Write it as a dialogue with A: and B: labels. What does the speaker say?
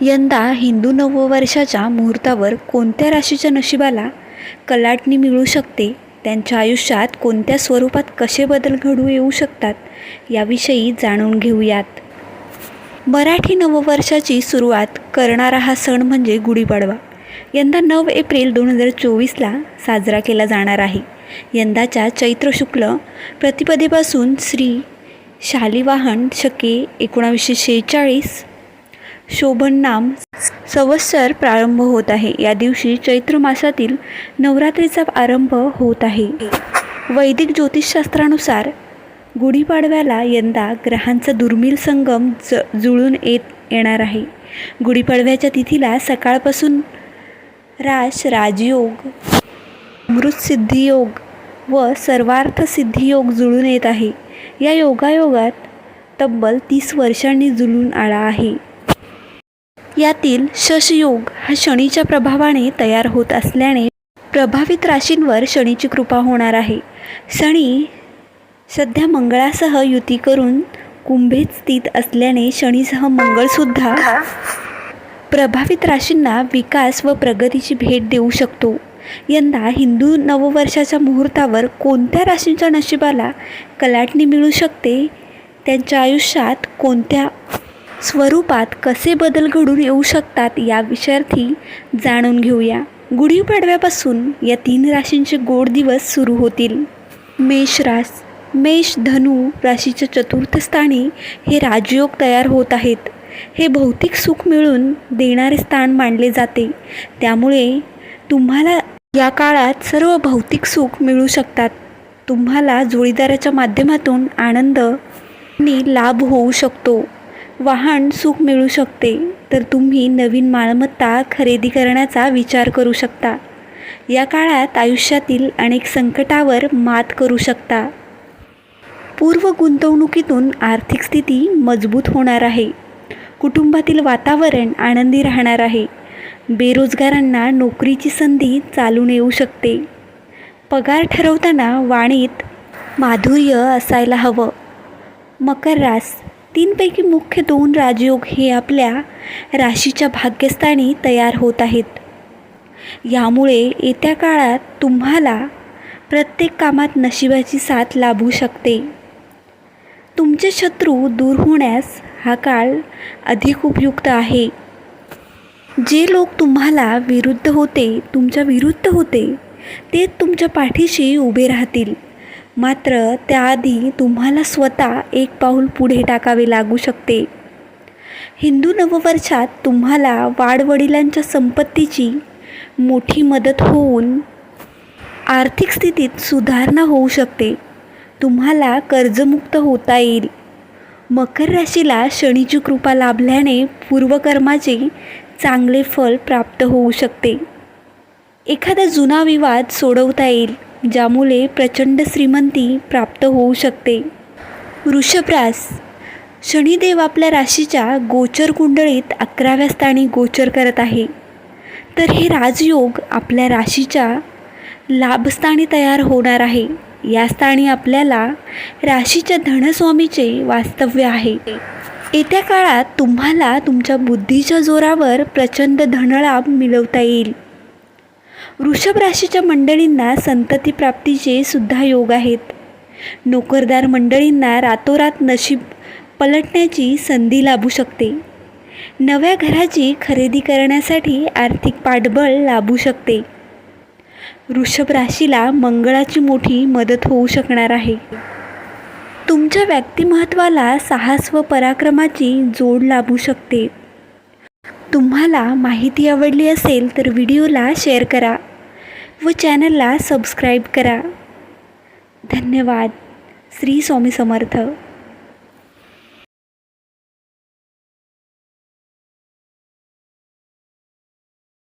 A: यंदा हिंदू नववर्षाच्या मुहूर्तावर कोणत्या राशीच्या नशिबाला कलाटणी मिळू शकते? त्यांच्या आयुष्यात कोणत्या स्वरूपात कसे बदल घडू येऊ शकतात? याविषयी जाणून घेऊयात. मराठी नववर्षाची सुरुवात करणारा हा सण म्हणजे गुढीपाडवा. यंदा नऊ एप्रिल दोन हजार चोवीसला साजरा केला जाणार आहे. यंदाच्या चैत्र शुक्ल प्रतिपदेपासून श्री शालिवाहन शके एकोणावीसशे शेहेचाळीस शोभन नाम संवत्सर प्रारंभ होत आहे. या दिवशी चैत्र मासातील नवरात्रीचा आरंभ होत आहे. वैदिक ज्योतिषशास्त्रानुसार गुढीपाडव्याला यंदा ग्रहांचा दुर्मिळ संगम ज जुळून येत येणार आहे. गुढीपाडव्याच्या तिथीला सकाळपासून राश राजयोग अमृतसिद्धियोग व सर्वार्थ सिद्धियोग जुळून येत आहे. या योगायोगात तब्बल तीस वर्षांनी जुळून आला आहे. यातील शशयोग हा शनीच्या प्रभावाने तयार होत असल्याने प्रभावित राशींवर शनीची कृपा होणार आहे. शनी सध्या मंगळासह युती करून कुंभेत स्थित असल्याने शनीसह मंगळसुद्धा प्रभावित राशींना विकास व प्रगतीची भेट देऊ शकतो. यंदा हिंदू नववर्षाच्या मुहूर्तावर कोणत्या राशींच्या नशिबाला कलाटणी मिळू शकते? त्यांच्या आयुष्यात कोणत्या स्वरूपात कसे बदल घडून येऊ शकतात या विषयार्थी जाणून घेऊया. गुढीपाडव्यापासून या तीन राशींचे गोड दिवस सुरू होतील. मेष रास मेष धनु राशीच्या चतुर्थ स्थानी हे राजयोग तयार होत आहेत. हे भौतिक सुख मिळून देणारे स्थान मानले जाते. त्यामुळे तुम्हाला या काळात सर्व भौतिक सुख मिळू शकतात. तुम्हाला जोडीदाराच्या माध्यमातून आनंद आणि लाभ होऊ शकतो. वाहन सुख मिळू शकते तर तुम्ही नवीन मालमत्ता खरेदी करण्याचा विचार करू शकता. या काळात आयुष्यातील अनेक संकटावर मात करू शकता. पूर्व गुंतवणुकीतून आर्थिक स्थिती मजबूत होणार आहे. कुटुंबातील वातावरण आनंदी राहणार आहे. बेरोजगारांना नोकरीची संधी चालून येऊ शकते. पगार ठरवताना वाणीत माधुर्य असायला हवं. मकर रास तीनपैकी मुख्य दोन राजयोग हे आपल्या राशीच्या भाग्यस्थानी तयार होत आहेत. यामुळे येत्या काळात तुम्हाला प्रत्येक कामात नशिबाची साथ लाभू शकते. तुमचे शत्रू दूर होण्यास हा काळ अधिक उपयुक्त आहे. जे लोक तुम्हाला विरुद्ध होते तुमच्या विरुद्ध होते ते तुमच्या पाठीशी उभे राहतील. मात्र त्याआधी तुम्हाला स्वतः एक पाऊल पुढे टाकावे लागू शकते. हिंदू नववर्षात तुम्हाला वाडवडिलांच्या संपत्तीची मोठी मदत होऊन आर्थिक स्थितीत सुधारणा होऊ शकते. तुम्हाला कर्जमुक्त होता येईल. मकर राशीला शनीची कृपा लाभल्याने पूर्वकर्माचे चांगले फल प्राप्त होऊ शकते. एखादा जुना विवाद सोडवता येईल. ज्यामुळे प्रचंड श्रीमंती प्राप्त होऊ शकते. वृषभरास शनिदेव आपल्या राशीच्या गोचर कुंडळीत अकराव्या स्थानी गोचर करत आहे. तर हे राजयोग आपल्या राशीच्या लाभस्थानी तयार होणार आहे. या स्थानी आपल्याला राशीच्या धनस्वामीचे वास्तव्य आहे. येत्या काळात तुम्हाला तुमच्या बुद्धीच्या जोरावर प्रचंड धनलाभ मिळवता येईल. वृषभ राशीच्या मंडळींना संतती प्राप्तीचे सुद्धा योग आहेत. नोकरदार मंडळींना रातोरात नशीब पलटण्याची संधी लाभू शकते. नव्या घराची खरेदी करण्यासाठी आर्थिक पाठबळ लाभू शकते. वृषभ राशीला मंगळाची मोठी मदत होऊ शकणार आहे. तुमच्या व्यक्तिमत्वाला साहस व पराक्रमाची जोड लाभू शकते. तुम्हाला माहिती आवडली असेल तर व्हिडिओला शेअर करा व चॅनलला सबस्क्राईब करा. धन्यवाद. श्री स्वामी समर्थ.